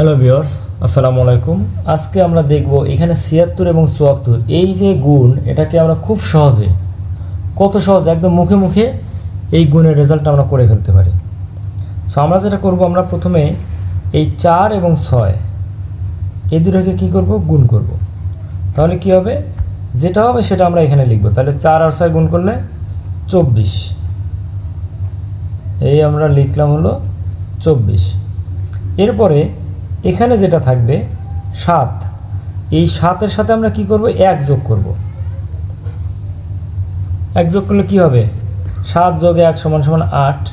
Hello বিয়র্স আসসালামু আলাইকুম আজকে আমরা দেখব এখানে ছিয়াত্তর এবং চুয়াত্তর। এই যে গুণ, এটাকে আমরা খুব সহজে, কত সহজ, একদম মুখে মুখে এই গুণের রেজাল্টটা আমরা করে ফেলতে পারি। সো আমরা যেটা করব, আমরা প্রথমে এই চার এবং ছয়, এই দুটোকে কী করব? গুণ করব। তাহলে কি হবে? যেটা হবে সেটা আমরা এখানে লিখব। তাহলে চার আর ছয় গুণ করলে চব্বিশ। এই আমরা লিখলাম হলো চব্বিশ। এরপরে এখানে যেটা থাকবে, সাত। এই সাতের সাথে আমরা কি করব? এক যোগ করব। এক যোগ করলে কি হবে? সাত যোগে এক সমান সমান আট।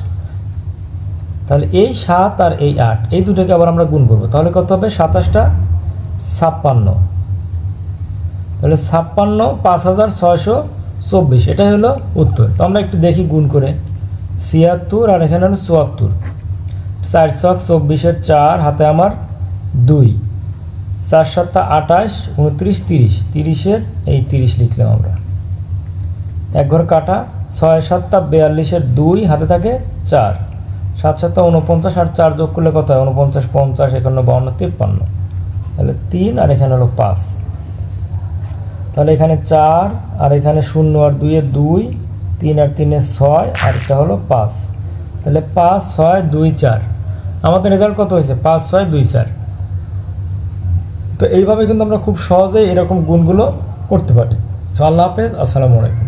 তাহলে এই সাত আর এই আট, এই দুটোকে আবার আমরা গুণ করব। তাহলে কত হবে? সাতাশটা ছাপ্পান্ন। তাহলে ছাপ্পান্ন পাঁচ হাজার ছয়শো চব্বিশ। এটাই হলো উত্তর। তো আমরা একটু দেখি গুণ করে। ছিয়াত্তর আর এখানে হলো চুয়াত্তর। চার ছক চব্বিশের চার, হাতে আমার দুই। চার সাতটা আঠাশ, উনত্রিশ, তিরিশ। তিরিশের এই তিরিশ লিখলাম আমরা। এক ঘর কাটা, ছয় সাতটা বিয়াল্লিশের দুই, হাতে থাকে চার। সাত সাতটা উনপঞ্চাশ আর চার যোগ করলে কত হয়? উনপঞ্চাশ, পঞ্চাশ, একান্ন, বাউন্ন, তিপ্পান্ন। তাহলে তিন আর এখানে হলো পাঁচ। তাহলে এখানে চার আর এখানে শূন্য আর দুইয়ে দুই, তিন আর তিনে ছয় আর এটা হলো পাঁচ। তাহলে পাঁচ, ছয়, দুই, চার। আমাদের রেজাল্ট কত হয়েছে? পাঁচ, ছয়, দুই, চার। তো এইভাবে কিন্তু আমরা খুব সহজেই এরকম গুণগুলো করতে পারি। সো আল্লাহ হাফেজ, আসসালামু আলাইকুম।